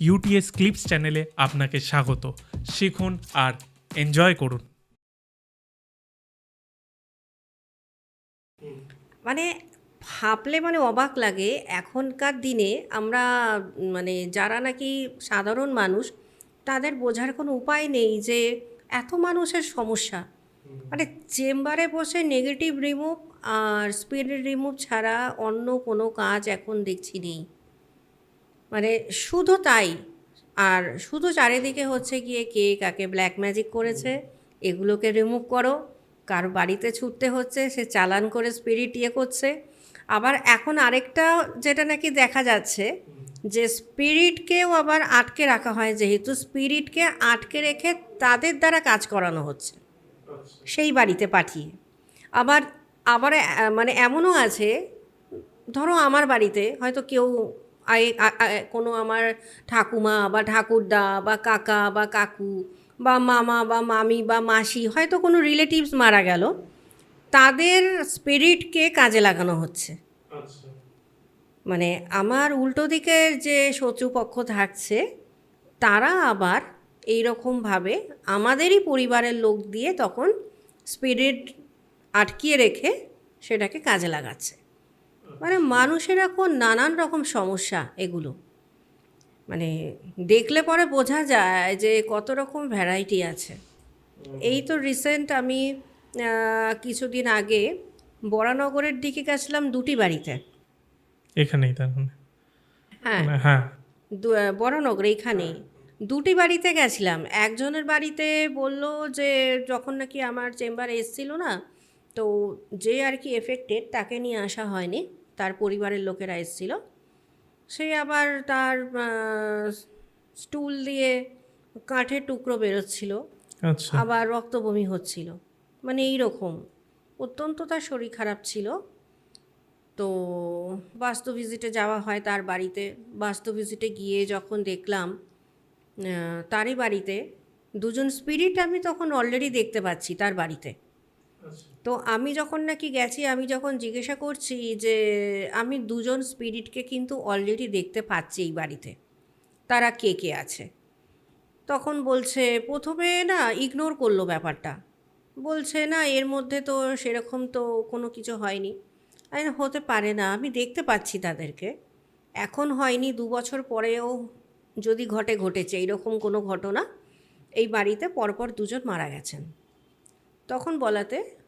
UTS clips চ্যানেলে আপনাকে স্বাগত। শিখুন আর এনজয় করুন। মানে ভাবলে মানে অবাক লাগে, এখনকার দিনে আমরা মানে যারা নাকি সাধারণ মানুষ, তাদের বোঝার কোনো উপায় নেই যে এত মানুষের সমস্যা। মানে চেম্বারে বসে নেগেটিভ রিমুভ আর স্পিরিট রিমুভ ছাড়া অন্য কোনো কাজ এখন দেখছি নেই। মানে শুধু তাই, আর শুধু চারিদিকে হচ্ছে গিয়ে কে কাকে ব্ল্যাক ম্যাজিক করেছে, এগুলোকে রিমুভ করো। কার বাড়িতে ছুটতে হচ্ছে, সে চালান করে স্পিরিট ইয়ে করছে। আবার এখন আরেকটা যেটা নাকি দেখা যাচ্ছে, যে স্পিরিটকেও আবার আটকে রাখা হয়, যেহেতু স্পিরিটকে আটকে রেখে তাদের দ্বারা কাজ করানো হচ্ছে, সেই বাড়িতে পাঠিয়ে। আবার আবার মানে এমনও আছে, ধরো আমার বাড়িতে হয়তো কেউ কোনো আমার ঠাকুমা বা ঠাকুরদা বা কাকা বা কাকু বা মামা বা মামি বা মাসি হয়তো কোনো রিলেটিভস মারা গেল তাদের স্পিরিটকে কাজে লাগানো হচ্ছে। মানে আমার উল্টো দিকের যে শত্রুপক্ষ থাকছে তারা আবার এই রকমভাবে আমাদেরই পরিবারের লোক দিয়ে তখন স্পিরিট আটকিয়ে রেখে সেটাকে কাজে লাগাচ্ছে। মানে মানুষের এখন নানান রকম সমস্যা এগুলো। মানে দেখলে পরে বোঝা যায় যে কত রকম ভ্যারাইটি আছে। এই তো রিসেন্ট আমি কিছুদিন আগে বরানগরের দিকে গেছিলাম দুটি বাড়িতে। এখানেই তার হ্যাঁ। মানে হ্যাঁ। বরানগর এইখানেই। দুটি বাড়িতে গেছিলাম। একজনের বাড়িতে বলল যে যখন নাকি আমার চেম্বারে এসছিল না তো যে আর কি এফেক্টেড তাকে নিয়ে আসা হয়নি। পরিবারের লোকেরা এসছিল। সে আবার তার স্টুল দিয়ে কাঠের টুকরো বেরোচ্ছিল। আচ্ছা। আবার রক্ত বমি হচ্ছিল। মানে এই রকম অত্যন্ত তার শরীর খারাপ ছিল। তো বাস্তু ভিজিটে যাওয়া হয় তার বাড়িতে। বাস্তু ভিজিটে গিয়ে যখন দেখলাম তারই বাড়িতে দুজন স্পিরিট আমি তখন অলরেডি দেখতে পাচ্ছি তার বাড়িতে। তো আমি যখন নাকি গেছি আমি যখন জিজ্ঞাসা করছি যে আমি দুজন স্পিরিটকে কিন্তু অলরেডি দেখতে পাচ্ছি এই বাড়িতে। তারা কে কে আছে? তখন বলছে প্রথমে না ইগনোর করল ব্যাপারটা। বলছে না এর মধ্যে তো সেরকম তো কোনো কিছু হয়নি। বললাম, হতে পারে না আমি দেখতে পাচ্ছি তাদেরকে। এখন হয়নি দু বছর পরেও যদি ঘটে ঘটেছে এইরকম কোনো ঘটনা এই বাড়িতে পরপর দুজন মারা গেছেন। তখন বলাতে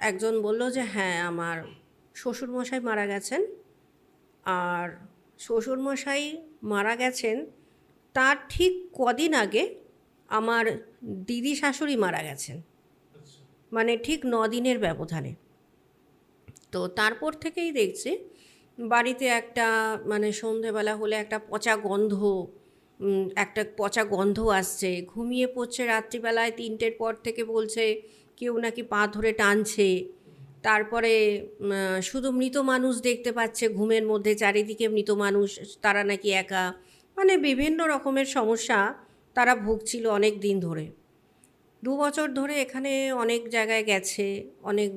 একজন বলল যে হ্যাঁ আমার শ্বশুরমশাই মারা গেছেন। আর শ্বশুরমশাই মারা গেছেন তার ঠিক কদিন আগে আমার দিদি শাশুড়ি মারা গেছেন। মানে ঠিক ন দিনের ব্যবধানে। তো তারপর থেকেই দেখছি বাড়িতে একটা মানে সন্ধেবেলা হলে একটা পচা গন্ধ একটা পচা গন্ধ আসছে। ঘুমিয়ে পড়ছে রাত্রিবেলায় তিনটের পর থেকে বলছে কেউ নাকি পা ধরে টানছে। তারপরে শুধু মৃত মানুষ দেখতে পাচ্ছে ঘুমের মধ্যে, চারিদিকে মৃত মানুষ, তারা নাকি একা। মানে বিভিন্ন রকমের সমস্যা তারা ভুগছিল অনেক দিন ধরে। দু বছর ধরে এখানে অনেক জায়গায় গেছে, অনেক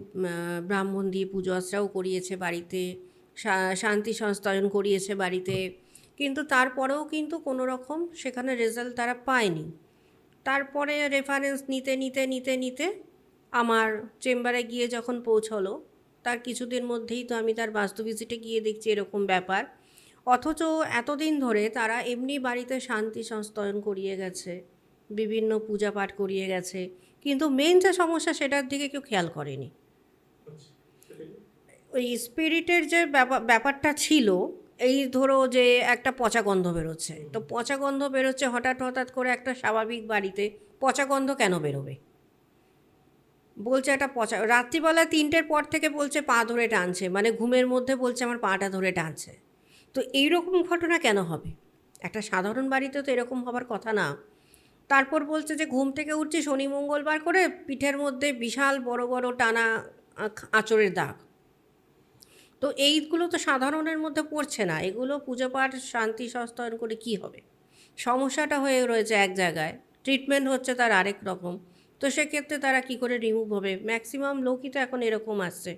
ব্রাহ্মণ দিয়ে পুজো আশ্রাও করিয়েছে বাড়িতে শান্তি সংস্থায়ন করিয়েছে বাড়িতে। কিন্তু তারপরেও কিন্তু কোনো রকম সেখানে রেজাল্ট তারা পায়নি। তারপরে রেফারেন্স নিতে নিতে নিতে নিতে আমার চেম্বারে গিয়ে যখন পৌঁছলো, তার কিছুদিন মধ্যেই তো আমি তার বাস্তু ভিজিটে গিয়ে দেখছি এরকম ব্যাপার। অথচ এতদিন ধরে তারা এমনি বাড়িতে শান্তি সংস্থায়ন করিয়ে গেছে, বিভিন্ন পূজা পাঠ করিয়ে গেছে, কিন্তু মেন যে সমস্যা সেটার দিকে কেউ খেয়াল করেনি। ওই স্পিরিটের যে ব্যাপা- ব্যাপারটা ছিল, এই ধরো যে একটা পচা গন্ধ বেরোচ্ছে, তো পচা গন্ধ বেরোচ্ছে হঠাৎ হঠাৎ করে একটা স্বাভাবিক বাড়িতে পচা গন্ধ কেন বেরোবে? বলছে একটা পচা, রাত্রিবেলা তিনটের পর থেকে বলছে পা ধরে টানছে মানে ঘুমের মধ্যে বলছে আমার পাটা ধরে টানছে। তো এইরকম ঘটনা কেন হবে? একটা সাধারণ বাড়িতে তো এরকম হবার কথা না। তারপর বলছে যে ঘুম থেকে উঠছে শনি, মঙ্গলবার করে পিঠের মধ্যে বিশাল বড় বড় টানা আঁচড়ের দাগ। তো এইগুলো তো সাধারণের মধ্যে পড়ছে না, এগুলো পুজো পাঠ, শান্তি সংস্থান করে কি হবে? সমস্যাটা হয়ে রয়েছে এক জায়গায় ট্রিটমেন্ট হচ্ছে তার আরেক রকম। তো সেক্ষেত্রে তারা কি করে রিমুভ হবে? ম্যাক্সিমাম লোকই তো এখন এরকম আসছে।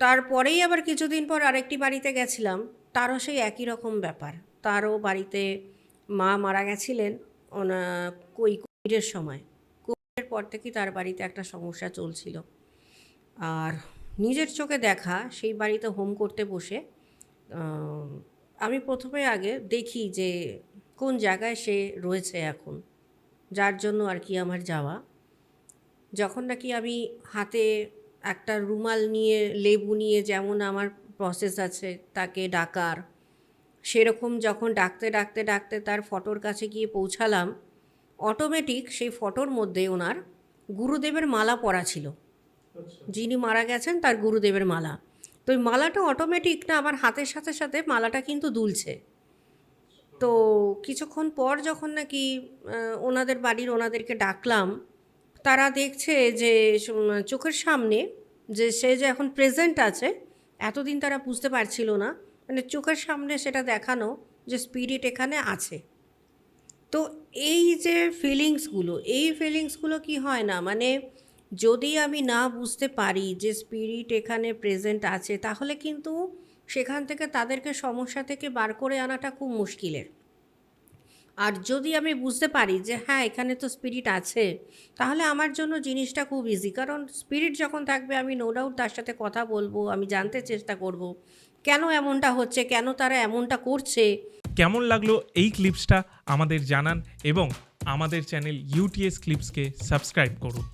তারপরেই আবার কিছুদিন পর আরেকটি বাড়িতে গেছিলাম। তারও সেই একই রকম ব্যাপার। তারও বাড়িতে মা মারা গেছিলেন ওনা কই কোভিডের সময়। কোভিডের পর থেকেই তার বাড়িতে একটা সমস্যা চলছিল। আর নিজের চোখে দেখা, সেই বাড়িতে হোম করতে বসে আমি প্রথমে আগে দেখি যে কোন জায়গায় সে রয়েছে এখন। যার জন্য আর কি আমার যাওয়া। যখন নাকি আমি হাতে একটা রুমাল নিয়ে লেবু নিয়ে যেমন আমার প্রসেস আছে তাকে ডাকার সেরকম যখন ডাকতে ডাকতে ডাকতে তার ফটোর কাছে গিয়ে পৌঁছালাম অটোমেটিক সেই ফটোর মধ্যে ওনার গুরুদেবের মালা পরা ছিল। যিনি মারা গেছেন তার গুরুদেবের মালা। তো ওই মালাটা অটোমেটিক না আমার হাতের সাথে সাথে মালাটা কিন্তু দুলছে। তো কিছুক্ষণ পর যখন নাকি ওনাদের বাড়ির ওনাদেরকে ডাকলাম, তারা দেখছে যে চোখের সামনে যে সে যে এখন প্রেজেন্ট আছে, এতদিন তারা বুঝতে পারছিল না। মানে চোখের সামনে সেটা দেখানো যে স্পিরিট এখানে আছে। তো এই যে ফিলিংসগুলো এই ফিলিংসগুলো কি হয় না? মানে যদি আমি না বুঝতে পারি যে স্পিরিট এখানে প্রেজেন্ট আছে, তাহলে কিন্তু সেখান থেকে তাদেরকে সমস্যা থেকে বার করে আনাটা খুব মুশকিলের। আর যদি আমি বুঝতে পারি যে হ্যাঁ এখানে তো স্পিরিট আছে, তাহলে আমার জন্য জিনিসটা খুব ইজি কারণ স্পিরিট যখন থাকবে, আমি নো ডাউট তার সাথে কথা বলব, আমি জানতে চেষ্টা করব, কেন এমনটা হচ্ছে, কেন তারা এমনটা করছে। কেমন লাগল এই ক্লিপসটা আমাদের জানান এবং আমাদের চ্যানেল ইউটিএস ক্লিপসকে সাবস্ক্রাইব করুন।